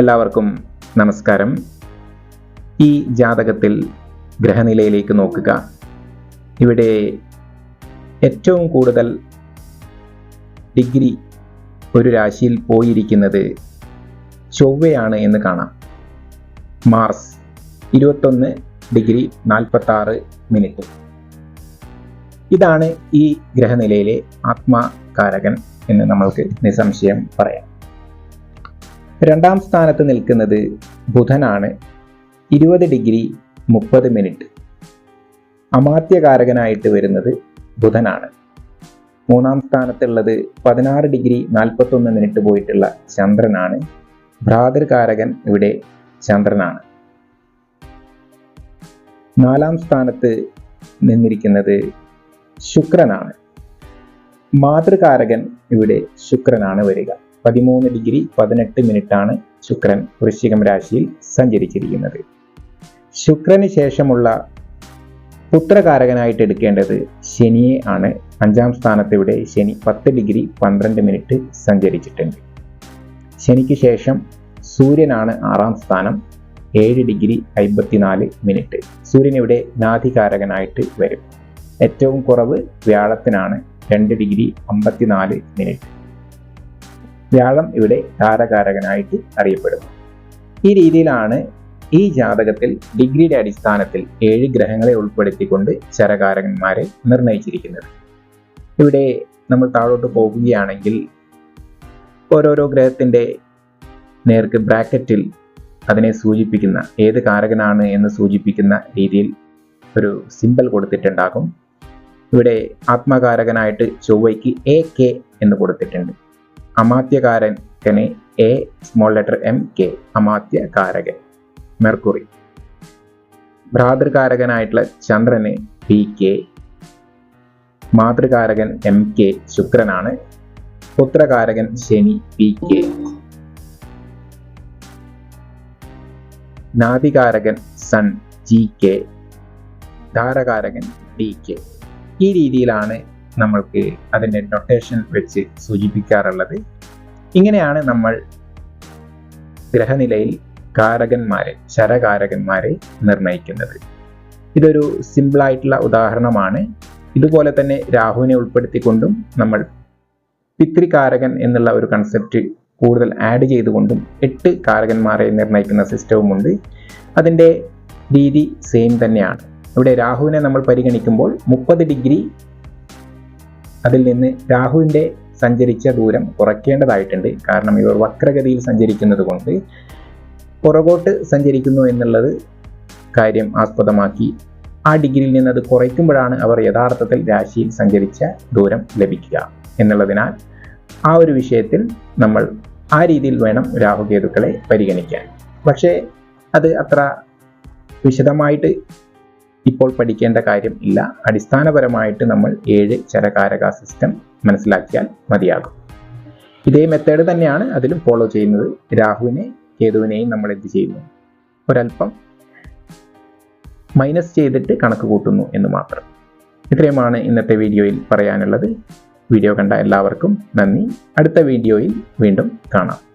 എല്ലാവർക്കും നമസ്കാരം. ഈ ജാതകത്തിൽ ഗ്രഹനിലയിലേക്ക് നോക്കുക. ഇവിടെ ഏറ്റവും കൂടുതൽ ഡിഗ്രി ഒരു രാശിയിൽ പോയിരിക്കുന്നത് ചൊവ്വയാണ് എന്ന് കാണാം. മാർസ് ഇരുപത്തൊന്ന് ഡിഗ്രി നാൽപ്പത്തി ആറ് മിനിറ്റ്. ഇതാണ് ഈ ഗ്രഹനിലയിലെ ആത്മാകാരകൻ എന്ന് നമ്മൾക്ക് നിസ്സംശയം പറയാം. രണ്ടാം സ്ഥാനത്ത് നിൽക്കുന്നത് ബുധനാണ്. ഇരുപത് ഡിഗ്രി മുപ്പത് മിനിറ്റ്. അമാത്യകാരകനായിട്ട് വരുന്നത് ബുധനാണ്. മൂന്നാം സ്ഥാനത്തുള്ളത് പതിനാറ് ഡിഗ്രി നാൽപ്പത്തൊന്ന് മിനിറ്റ് പോയിട്ടുള്ള ചന്ദ്രനാണ്. ഭ്രാതൃകാരകൻ ഇവിടെ ചന്ദ്രനാണ്. നാലാം സ്ഥാനത്ത് നിന്നിരിക്കുന്നത് ശുക്രനാണ്. മാതൃകാരകൻ ഇവിടെ ശുക്രനാണ് വരിക. പതിമൂന്ന് ഡിഗ്രി പതിനെട്ട് മിനിറ്റാണ് ശുക്രൻ വൃശ്ചികം രാശിയിൽ സഞ്ചരിച്ചിരിക്കുന്നത്. ശുക്രന് ശേഷമുള്ള പുത്രകാരകനായിട്ട് എടുക്കേണ്ടത് ശനിയെ ആണ്. അഞ്ചാം സ്ഥാനത്ത് ഇവിടെ ശനി പത്ത് ഡിഗ്രി പന്ത്രണ്ട് മിനിറ്റ് സഞ്ചരിച്ചിട്ടുണ്ട്. ശനിക്ക് ശേഷം സൂര്യനാണ് ആറാം സ്ഥാനം ഏഴ് ഡിഗ്രി അമ്പത്തിനാല് മിനിറ്റ്. സൂര്യൻ ഇവിടെ നാധികാരകനായിട്ട് വരും. ഏറ്റവും കുറവ് വ്യാഴത്തിനാണ് രണ്ട് ഡിഗ്രി അമ്പത്തിനാല് മിനിറ്റ്. വ്യാഴം ഇവിടെ താരകാരകനായിട്ട് അറിയപ്പെടുന്നു. ഈ രീതിയിലാണ് ഈ ജാതകത്തിൽ ഡിഗ്രിയുടെ അടിസ്ഥാനത്തിൽ ഏഴ് ഗ്രഹങ്ങളെ ഉൾപ്പെടുത്തിക്കൊണ്ട് ചരകാരകന്മാരെ നിർണയിച്ചിരിക്കുന്നത്. ഇവിടെ നമ്മൾ താഴോട്ട് പോകുകയാണെങ്കിൽ ഓരോരോ ഗ്രഹത്തിന്റെ നേർക്ക് ബ്രാക്കറ്റിൽ അതിനെ സൂചിപ്പിക്കുന്ന ഏത് കാരകനാണ് എന്ന് സൂചിപ്പിക്കുന്ന രീതിയിൽ ഒരു സിമ്പൽ കൊടുത്തിട്ടുണ്ടാകും. ഇവിടെ ആത്മകാരകനായിട്ട് ചൊവ്വയ്ക്ക് എ കെ എന്ന് കൊടുത്തിട്ടുണ്ട്. അമാത്യകാരകന് a small letter M K അമാത്യകാരകൻ mercury ഭ്രാതൃകാരകനായിട്ടുള്ള ചന്ദ്രന് പി കെ മാതൃകാരകൻ എം കെ ശുക്രനാണ്. പുത്രകാരകൻ ശനി പി കെ നാദികാരകൻ സൺ ജി കെ ധാരകാരകൻ ഡി കെ ഈ രീതിയിലാണ് നമ്മൾക്ക് അതിന്റെ നൊട്ടേഷൻ വെച്ച് സൂചിപ്പിക്കാറുള്ളത്. ഇങ്ങനെയാണ് നമ്മൾ ഗ്രഹനിലയിൽ കാരകന്മാരെ ശരകാരകന്മാരെ നിർണയിക്കുന്നത്. ഇതൊരു സിമ്പിളായിട്ടുള്ള ഉദാഹരണമാണ്. ഇതുപോലെ തന്നെ രാഹുവിനെ ഉൾപ്പെടുത്തിക്കൊണ്ടും നമ്മൾ പിതൃകാരകൻ എന്നുള്ള ഒരു കൺസെപ്റ്റ് കൂടുതൽ ആഡ് ചെയ്തുകൊണ്ടും എട്ട് കാരകന്മാരെ നിർണയിക്കുന്ന സിസ്റ്റവുമുണ്ട് അതിന്റെ രീതി സെയിം തന്നെയാണ്. ഇവിടെ രാഹുവിനെ നമ്മൾ പരിഗണിക്കുമ്പോൾ മുപ്പത് ഡിഗ്രി അതിൽ നിന്ന് രാഹുവിന്റെ സഞ്ചരിച്ച ദൂരം കുറയ്ക്കേണ്ടതായിട്ടുണ്ട്. കാരണം ഇവർ വക്രഗതിയിൽ സഞ്ചരിക്കുന്നത് കൊണ്ട് പുറകോട്ട് സഞ്ചരിക്കുന്നു എന്നുള്ളത് കാര്യം ആസ്പദമാക്കി ആ ഡിഗ്രിയിൽ നിന്ന് അത് കുറയ്ക്കുമ്പോഴാണ് അവർ യഥാർത്ഥത്തിൽ രാശിയിൽ സഞ്ചരിച്ച ദൂരം ലഭിക്കുക എന്നുള്ളതിനാൽ ആ ഒരു വിഷയത്തിൽ നമ്മൾ ആ രീതിയിൽ വേണം രാഹുകേതുക്കളെ പരിഗണിക്കാൻ. പക്ഷേ അത് അത്ര വിശദമായിട്ട് ഇപ്പോൾ പഠിക്കേണ്ട കാര്യം ഇല്ല. അടിസ്ഥാനപരമായിട്ട് നമ്മൾ ഏഴ് ചരകാരക സിസ്റ്റം മനസ്സിലാക്കിയാൽ മതിയാകും. ഇതേ മെത്തേഡ് തന്നെയാണ് അതിലും ഫോളോ ചെയ്യുന്നത്. രാഹുവിനെ കേതുവിനെയും നമ്മൾ എന്ത് ചെയ്യുന്നു? ഒരല്പം മൈനസ് ചെയ്തിട്ട് കണക്ക് കൂട്ടുന്നു എന്ന് മാത്രം. ഇത്രയുമാണ് ഇന്നത്തെ വീഡിയോയിൽ പറയാനുള്ളത്. വീഡിയോ കണ്ട എല്ലാവർക്കും നന്ദി. അടുത്ത വീഡിയോയിൽ വീണ്ടും കാണാം.